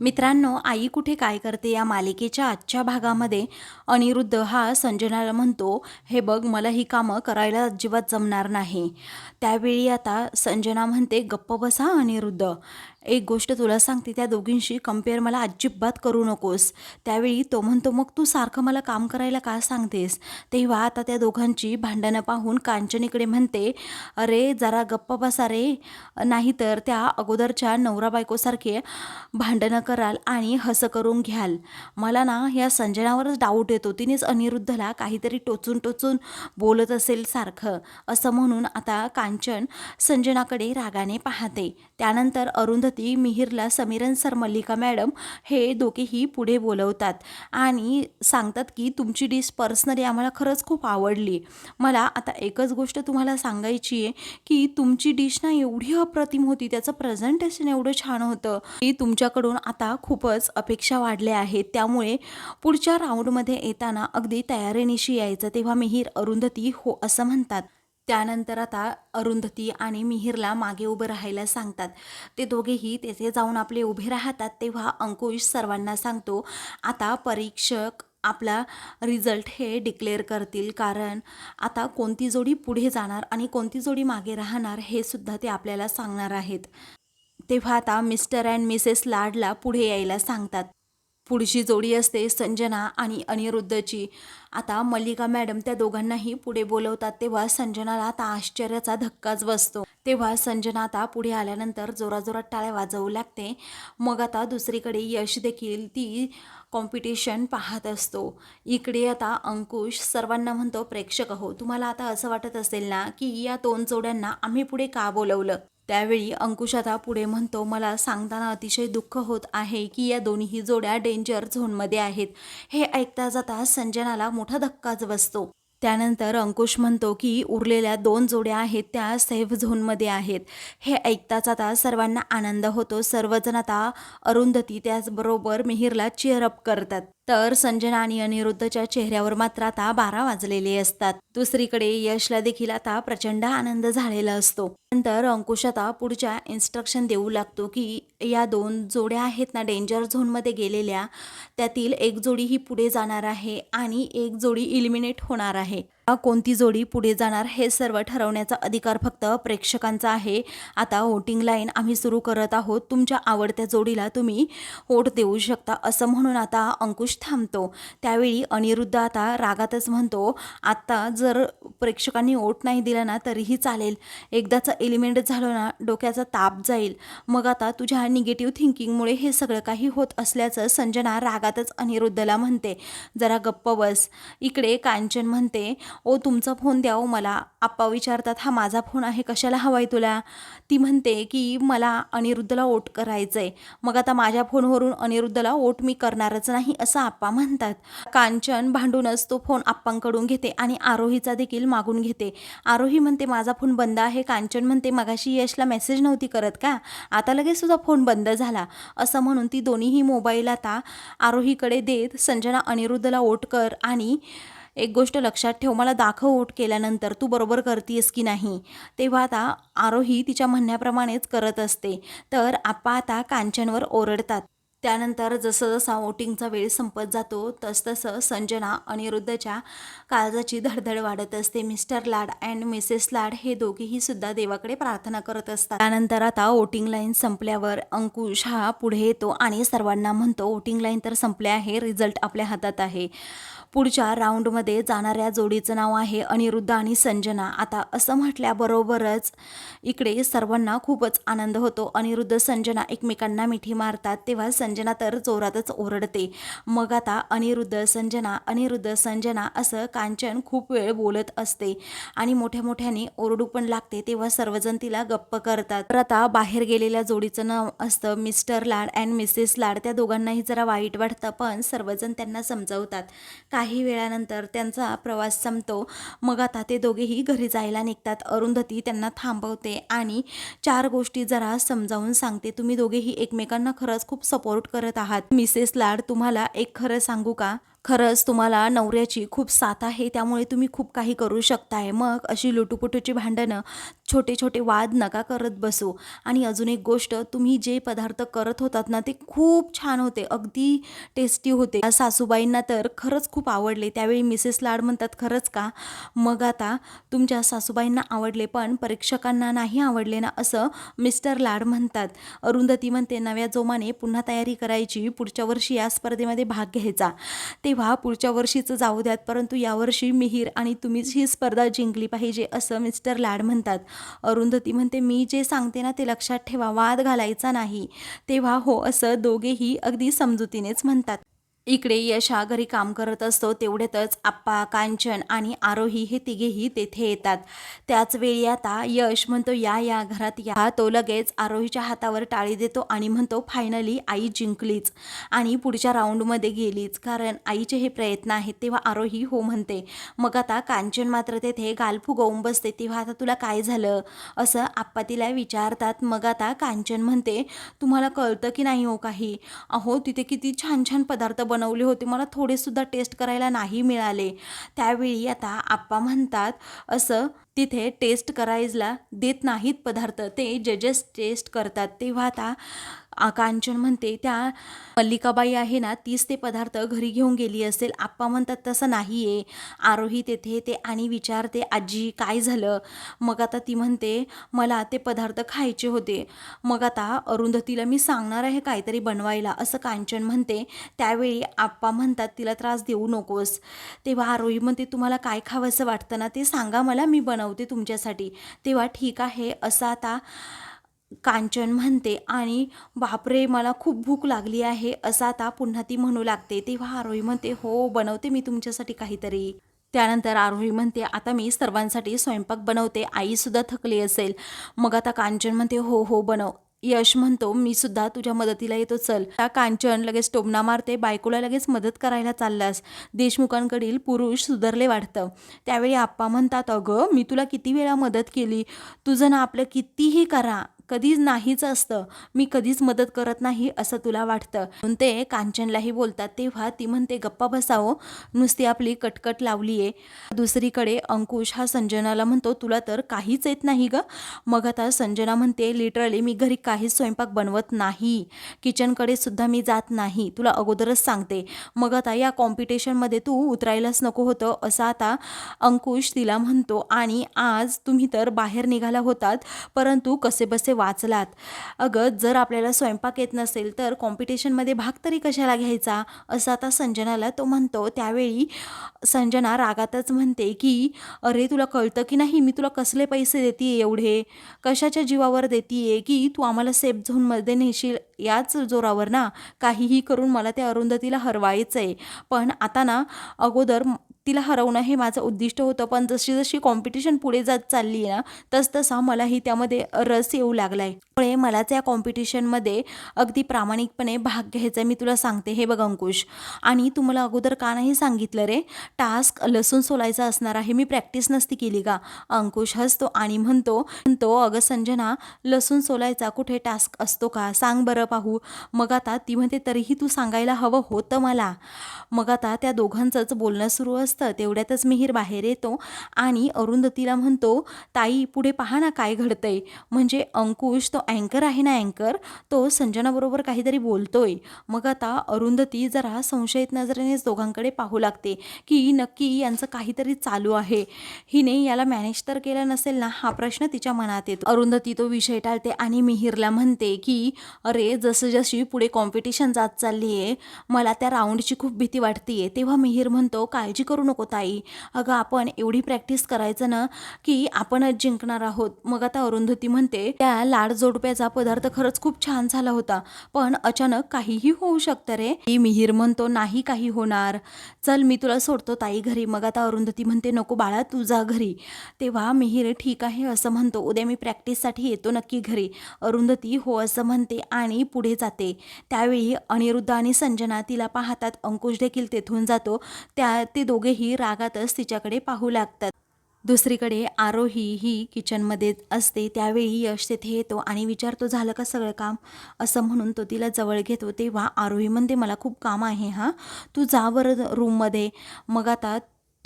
मित्रांनो आई कुठे काय करते या मालिकेच्या आजच्या भागामध्ये? अनिरुद्ध हा संजनाला म्हणतो हे बघ मला ही कामं करायला अजिबात जमणार नाही. त्यावेळी आता संजना म्हणते गप्प बसा अनिरुद्ध. एक गोष्ट तुला सांगते त्या दोघींशी कंपेअर मला अजिबात करू नकोस. त्यावेळी तो म्हणतो मग तू सारखं मला काम करायला का सांगतेस? तेव्हा आता त्या दोघांची भांडणं पाहून कांचनीकडे म्हणते अरे जरा गप्प बसा रे. नाहीतर त्या अगोदरच्या नवरा बायकोसारखे भांडणं कराल आणि हसं करून घ्याल. मला ना या संजनावरच डाऊट येतो. तिनेच अनिरुद्धला काहीतरी टोचून टोचून बोलत असेल सारखं. असं म्हणून आता कांचन संजनाकडे रागाने पाहते. त्यानंतर अरुंधती मिहिरला समीरन सर मल्लिका मॅडम हे दोघेही पुढे बोलवतात. आणि सांगतात की तुमची डिश पर्सनली आम्हाला खरंच खूप आवडली. मला आता एकच गोष्ट तुम्हाला सांगायची आहे की तुमची डिश ना एवढी अप्रतिम होती त्याचं प्रेझेंटेशन एवढं छान होतं की तुमच्याकडून आता खूपच अपेक्षा वाढल्या आहेत. त्यामुळे पुढच्या राऊंडमध्ये येताना अगदी तयारीनिशी यायचं तेव्हा मिहीर अरुंधती हो असं म्हणतात. त्यानंतर आता अरुंधती आणि मिहिरला मागे उभं राहायला सांगतात. ते दोघेही तेथे जाऊन आपले उभे राहतात तेव्हा अंकुश सर्वांना सांगतो आता परीक्षक आपला रिझल्ट हे डिक्लेअर करतील कारण आता कोणती जोडी पुढे जाणार आणि कोणती जोडी मागे राहणार हे सुद्धा ते आपल्याला सांगणार आहेत. तेव्हा आता मिस्टर अँड मिसेस लाडला पुढे यायला सांगतात. पुढची जोडी असते संजना आणि अनिरुद्धची. आता मल्लिका मॅडम त्या दोघांनाही पुढे बोलवतात तेव्हा संजनाला आता आश्चर्याचा धक्काच बसतो. तेव्हा संजना आता पुढे आल्यानंतर जोराजोरात टाळ्या वाजवू लागते. मग आता दुसरीकडे यश देखील ती कॉम्पिटिशन पाहत असतो. इकडे आता अंकुश सर्वांना म्हणतो प्रेक्षक हो तुम्हाला आता असं वाटत असेल ना की या दोन जोड्यांना आम्ही पुढे का बोलवलं? त्यावेळी अंकुश आता पुढे म्हणतो मला सांगताना अतिशय दुःख होत आहे की या दोन्ही जोड्या डेंजर झोनमध्ये आहेत. हे ऐकता जाता संजनाला मोठा धक्काच बसतो. त्यानंतर अंकुश म्हणतो की उरलेल्या दोन जोड्या आहेत त्या सेफ झोनमध्ये आहेत. हे ऐकताच आता सर्वांना आनंद होतो. सर्वजण आता अरुंधती त्याचबरोबर मिहिरला चिअरअप करतात. तर संजना आणि अनिरुद्धच्या चेहऱ्यावर मात्र आता बारा वाजलेले असतात. दुसरीकडे यशला देखील आता प्रचंड आनंद झालेला असतो. नंतर अंकुश आता पुढच्या इन्स्ट्रक्शन देऊ लागतो की या दोन जोड्या आहेत ना डेंजर झोनमध्ये गेलेल्या त्यातील एक जोडी ही पुढे जाणार आहे आणि एक जोडी इलिमिनेट होणार आहे. कोणती जोडी पुढे जाणार हे सर्व ठरवण्याचा अधिकार फक्त प्रेक्षकांचा आहे. आता वोटिंग लाईन आम्ही सुरू करत आहोत. तुमच्या आवडत्या जोडीला तुम्ही वोट देऊ शकता असं म्हणून आता अंकुश थांबतो. त्यावेळी अनिरुद्ध आता रागातच म्हणतो आत्ता जर प्रेक्षकांनी वोट नाही दिला ना तरीही चालेल. एकदाचा एलिमेंट झालं ना डोक्याचा ताप जाईल. मग आता तुझ्या निगेटिव्ह थिंकिंगमुळे हे सगळं काही होत असल्याचं संजना रागातच अनिरुद्धला म्हणते. जरा गप्प बस. इकडे कांचन म्हणते ओ तुमचा फोन द्या ओ मला. आप्पा विचारतात हा माझा फोन आहे कशाला हवा आहे तुला? ती म्हणते की मला अनिरुद्धला वोट करायचं आहे मग आता माझ्या फोनवरून अनिरुद्धला वोट मी करणारच नाही असं आप्पा म्हणतात. कांचन भांडूनच तो फोन आप्पांकडून घेते आणि आरोहीचा देखील मागून घेते. आरोही म्हणते माझा फोन बंद आहे. कांचन म्हणते मगाशी यशला मेसेज नव्हती करत का? आता लगेच तुझा फोन बंद झाला. असं म्हणून ती दोन्हीही मोबाईल आता आरोहीकडे देत संजना अनिरुद्धला वोट कर आणि एक गोष्ट लक्षात ठेव मला दाखव ओट केल्यानंतर तू बरोबर करतेस की नाही? तेव्हा आता आरोही तिच्या म्हणण्याप्रमाणेच करत असते. तर आपा आता कांचनवर ओरडतात. त्यानंतर जसं जसा वोटिंगचा वेळ संपत जातो तसतसं संजना अनिरुद्धच्या काळजाची धडधड वाढत असते. Mister Lad and missus Lad हे दोघेही सुद्धा देवाकडे प्रार्थना करत असतात. त्यानंतर आता वोटिंग लाईन संपल्यावर अंकुश हा पुढे येतो आणि सर्वांना म्हणतो वोटिंग लाईन तर संपले आहे रिझल्ट आपल्या हातात आहे. पुढच्या राऊंडमध्ये जाणाऱ्या जोडीचं नाव आहे अनिरुद्ध आणि संजना. आता असं म्हटल्याबरोबरच इकडे सर्वांना खूपच आनंद होतो. अनिरुद्ध संजना एकमेकांना मिठी मारतात. तेव्हा संजना तर जोरातच ओरडते. मग आता अनिरुद्ध संजना अनिरुद्ध संजना असं कांचन खूप वेळ बोलत असते आणि मोठ्या मोठ्याने ओरडू पण लागते तेव्हा सर्वजण तिला गप्प करतात. तर आता बाहेर गेलेल्या जोडीचं नाव असतं mister Lad and missus Lad. त्या दोघांनाही जरा वाईट वाटतं पण सर्वजण त्यांना समजवतात. काही वेळानंतर त्यांचा प्रवास संपतो. मग आता ते दोघेही घरी जायला निघतात. अरुंधती त्यांना थांबवते आणि चार गोष्टी जरा समजावून सांगते. तुम्ही दोघेही एकमेकांना खरंच खूप सपोर्ट करत आहात. मिसेस लाड तुम्हाला एक खरं सांगू का? खरंच तुम्हाला नवऱ्याची खूप साथ आहे त्यामुळे तुम्ही खूप काही करू शकताय. मग अशी लुटूपुटूची भांडणं छोटे छोटे वाद नका करत बसू. आणि अजून एक गोष्ट तुम्ही जे पदार्थ करत होतात ना ते खूप छान होते अगदी टेस्टी होते. सासूबाईंना तर खरंच खूप आवडले. त्यावेळी मिसेस लाड म्हणतात खरंच का? मग आता तुमच्या सासूबाईंना आवडले पण परीक्षकांना नाही आवडले ना? असं मिस्टर लाड म्हणतात. अरुंधती म्हणते नव्या जोमाने पुन्हा तयारी करायची. पुढच्या वर्षी या स्पर्धेमध्ये भाग घ्यायचा. ते तेव्हा पुढच्या वर्षीचं जाऊ द्यात परंतु यावर्षी मिहीर आणि तुम्हीच ही स्पर्धा जिंकली पाहिजे असं मिस्टर लाड म्हणतात. अरुंधती म्हणते मी जे सांगते ना ते लक्षात ठेवा वाद घालायचा नाही. तेव्हा हो असं दोघेही अगदी समजुतीनेच म्हणतात. इकडे यशा घरी काम करत असतो तेवढ्यातच आप्पा कांचन आणि आरोही हे तिघेही तेथे येतात. त्याच वेळी आता यश म्हणतो या या घरात या. तो लगेच आरोहीच्या हातावर टाळी देतो आणि म्हणतो फायनली आई जिंकलीच आणि पुढच्या राऊंडमध्ये गेलीच. कारण आईचे हे प्रयत्न आहेत तेव्हा आरोही हो म्हणते मग आता कांचन मात्र तेथे गाल फुगवून बसते तेव्हा आता तुला काय झालं? असं आप्पा तिला विचारतात. मग आता कांचन म्हणते तुम्हाला कळतं की नाही हो काही? अहो तिथे किती छान छान पदार्थ बनवले होते. मला थोडेसुद्धा टेस्ट करायला नाही मिळाले. त्यावेळी आता आप्पा म्हणतात असं तिथे टेस्ट करायला देत नाहीत पदार्थ. ते जजेस टेस्ट करतात. तेव्हा आता कांचन म्हणते त्या मल्लिकाबाई आहे ना तीच ते पदार्थ घरी घेऊन गेली असेल. आप्पा म्हणतात तसं नाही आहे आरोही तेथे ते आणि विचारते आजी काय झालं? मग आता ती म्हणते मला ते पदार्थ खायचे होते. मग आता अरुंधतीला मी सांगणार आहे काहीतरी बनवायला. असं कांचन म्हणते. त्यावेळी आप्पा म्हणतात तिला त्रास देऊ नकोस. तेव्हा आरोही म्हणते तुम्हाला काय खावंसं वाटतं ना ते सांगा मला. मी बनव बनवते तुमच्यासाठी. तेव्हा ठीक आहे असं आता कांचन म्हणते आणि बापरे मला खूप भूक लागली आहे असं आता पुन्हा ती म्हणू लागते. तेव्हा आरोही म्हणते हो बनवते मी तुमच्यासाठी काहीतरी. त्यानंतर आरोही म्हणते आता मी सर्वांसाठी स्वयंपाक बनवते आईसुद्धा थकली असेल. मग आता कांचन म्हणते हो हो बनव. यश म्हणतो मी सुद्धा तुझ्या मदतीला येतो चल. त्या कांचन लगेच टोमना मारते बायकोला लगेच मदत करायला चाललास. देशमुखांकडील पुरुष सुधारले वाटतं त्यावेळी आप्पा म्हणतात अगं मी तुला किती वेळा मदत केली. तुझं ना आपलं कितीही करा कधीच नाहीच असतं. मी कधीच मदत करत नाही असं तुला वाटतं. म्हणून ते कांचनलाही बोलतात. तेव्हा ती म्हणते गप्पा बसावं. नुसती आपली कटकट लावली आहे दुसरीकडे अंकुश हा संजनाला म्हणतो तुला तर काहीच येत नाही ग. मग आता संजना म्हणते लिटरली मी घरी काहीच स्वयंपाक बनवत नाही. किचनकडे सुद्धा मी जात नाही. तुला अगोदरच सांगते. मग आता या कॉम्पिटिशनमध्ये तू उतरायलाच नको होतं. असं आता अंकुश तिला म्हणतो. आणि आज तुम्ही तर बाहेर निघाला होतात. परंतु कसे बसे वाचलात. अगं जर आपल्याला स्वयंपाक येत नसेल तर कॉम्पिटिशनमध्ये भाग तरी कशाला घ्यायचा? असं आता संजनाला तो म्हणतो. त्यावेळी संजना रागातच म्हणते की अरे तुला कळतं की नाही मी तुला कसले पैसे देते एवढे? कशाच्या जीवावर देते की तू आम्हाला सेफ झोनमध्ये नेशील? याच जोरावर ना? काहीही करून मला त्या अरुंधतीला हरवायचं आहे पण आता ना अगोदर तिला हरवणं हे माझं उद्दिष्ट होतं. पण जशी जशी कॉम्पिटिशन पुढे जात चालली आहे ना तस तसा मलाही त्यामध्ये रस येऊ लागला आहे त्यामुळे मलाच या कॉम्पिटिशनमध्ये अगदी प्रामाणिकपणे भाग घ्यायचा मी तुला सांगते. हे बघ अंकुश. आणि तू मला अगोदर का नाही सांगितलं रे? टास्क लसूण सोलायचा असणार आहे. मी प्रॅक्टिस नसती केली का अंकुश हसतो आणि म्हणतो म्हणतो अगं संजना लसूण सोलायचा कुठे टास्क असतो का? सांग बरं पाहू. मग आता ती म्हणते तरीही तू सांगायला हवं होतं मला. मग आता त्या दोघांचंच बोलणं सुरू असतं. तेवढ्यातच मिहीर बाहेर येतो आणि अरुंधतीला म्हणतो ताई पुढे पहा ना काय घडतंय. म्हणजे अंकुश तो अँकर आहे ना अँकर तो संजनाबरोबर काहीतरी बोलतोय. मग आता अरुंधती जरा संशयित नजरेनेच दोघांकडे पाहू लागते की नक्की यांचं काहीतरी चालू आहे. हिने याला मॅनेज तर केलं नसेल ना हा प्रश्न तिच्या मनात येतो. अरुंधती तो विषय टाळते आणि मिहीरला म्हणते की अरे जसं जशी पुढे कॉम्पिटिशन जात चालली आहे मला त्या राऊंडची खूप भीती वाटते तेव्हा मिहीर म्हणतो काळजी करू नको ताई. अगं आपण एवढी प्रॅक्टिस करायचं ना की आपणच जिंकणार आहोत. मग आता अरुंधती म्हणते त्या लाड जोडप्याचा पदार्थ खरंच खूप छान झाला होता. पण अचानक काहीही होऊ शकतं रे. ही मिहीर म्हणतो नाही काही होणार. चल मी तुला सोडतो ताई घरी. मग आता अरुंधती म्हणते नको बाळा तू जा घरी. तेव्हा मिहीर ठीक आहे असं म्हणतो. उद्या मी प्रॅक्टिससाठी येतो नक्की घरी. अरुंधती हो असं म्हणते आणि पुढे जाते. त्यावेळी अनिरुद्ध आणि संजना तिला पाहतात. अंकुश देखील तेथून जातो. त्या ते दोघेही रागातच तिच्याकडे पाहू लागतात. दुसरीकडे आरोही ही किचनमध्ये असते त्यावेळी यश तेथे येतो आणि विचारतो झालं का सगळं काम? असं म्हणून तो तिला जवळ घेतो. तेव्हा आरोही म्हणते मला खूप काम आहे हां. तू जा बरं रूममध्ये मग आता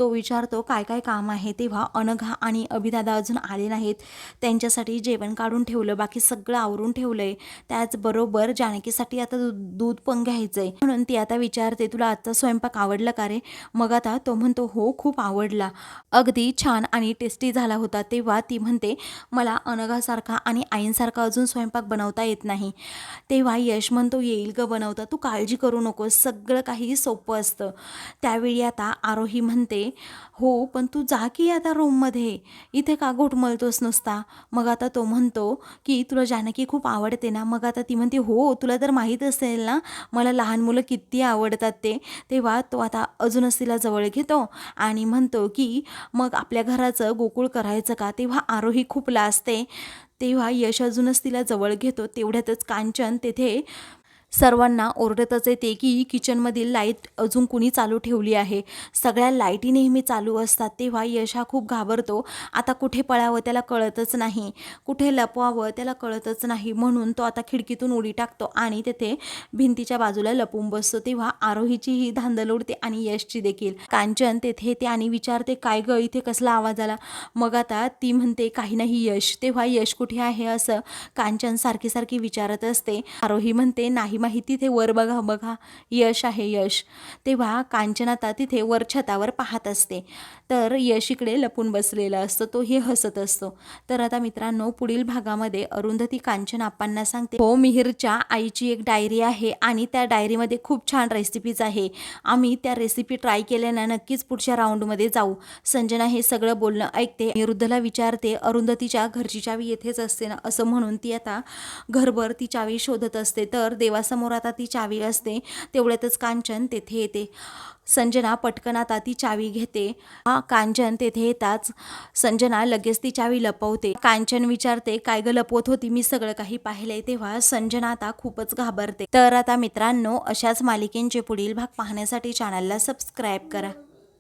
तो विचारतो काय काय काम आहे? तेव्हा अनघा आणि अभिदादा अजून आले नाहीत. त्यांच्यासाठी जेवण काढून ठेवलं बाकी सगळं आवरून ठेवलं आहे त्याचबरोबर जानकीसाठी आता दूध पण घ्यायचं आहे म्हणून ती आता विचारते तुला आजचा स्वयंपाक आवडला का रे? मग आता तो म्हणतो हो खूप आवडला. अगदी छान आणि टेस्टी झाला होता. तेव्हा ती म्हणते मला अनघासारखा आणि आईंसारखा अजून स्वयंपाक बनवता येत नाही. तेव्हा यश म्हणतो येईल ग बनवता. तू काळजी करू नकोस. सगळं काही सोपं असतं. त्यावेळी आता आरोही म्हणते हो पण तू जा की आता रूममध्ये इथे का घोटमळतोस नुसता? मग आता तो म्हणतो की तुला जानकी खूप आवडते ना. मग आता ती म्हणते हो तुला तर माहीत असेल ना मला लहान मुलं किती आवडतात ते. तेव्हा तो आता अजूनच तिला जवळ घेतो आणि म्हणतो की मग आपल्या घराचं गोकुळ करायचं का? तेव्हा आरोही खूप लाजते. तेव्हा यश अजूनच तिला जवळ घेतो. तेवढ्यातच कांचन तेथे सर्वांना ओरडतच येते की किचनमधील लाइट अजून कुणी चालू ठेवली आहे. सगळ्या लाईटी नेहमी चालू असतात तेव्हा यश हा खूप घाबरतो. आता कुठे पळावं त्याला कळतच नाही. कुठे लपवावं त्याला कळतच नाही म्हणून तो आता खिडकीतून उडी टाकतो आणि तेथे भिंतीच्या बाजूला लपून बसतो. तेव्हा आरोहीची ही धांदल उडते आणि यशची देखील. कांचन तेथे येते आणि विचारते काय ग इथे कसला आवाज आला? मग आता ती म्हणते काही नाही यश. तेव्हा यश कुठे आहे? असं कांचन सारखी सारखी विचारत असते. आरोही म्हणते नाही माहिती तिथे वर बघा बघा यश आहे यश. तेव्हा कांचन आता तिथे वर छतावर पाहत असते. तर यश इकडे लपून बसलेला असतो तो हे हसत असतो. तर आता मित्रांनो पुढील भागामध्ये अरुंधती कांचन आप्पांना सांगते. हो मिहिरच्या आईची एक डायरी आहे आणि त्या डायरीमध्ये खूप छान रेसिपीज आहे. आम्ही त्या रेसिपी ट्राय केल्यानं नक्कीच पुढच्या राऊंडमध्ये जाऊ. संजना हे सगळं बोलणं ऐकते. निरुद्धला विचारते अरुंधतीच्या घरची चावी येथेच असते ना? असं म्हणून ती आता घरभर ती चावी शोधत असते. तर समोर आता ती चावी असते. तेवढ्यातच कांचन तेथे येते. संजना पटकन आता ती चावी घेते. हा कांचन तेथे येताच संजना लगेच ती चावी लपवते. कांचन विचारते काय ग लपवत होती? मी सगळं काही पाहिलंय. तेव्हा संजना आता खूपच घाबरते. तर आता मित्रांनो अशाच मालिकेंचे पुढील भाग पाहण्यासाठी चॅनलला सबस्क्राईब करा.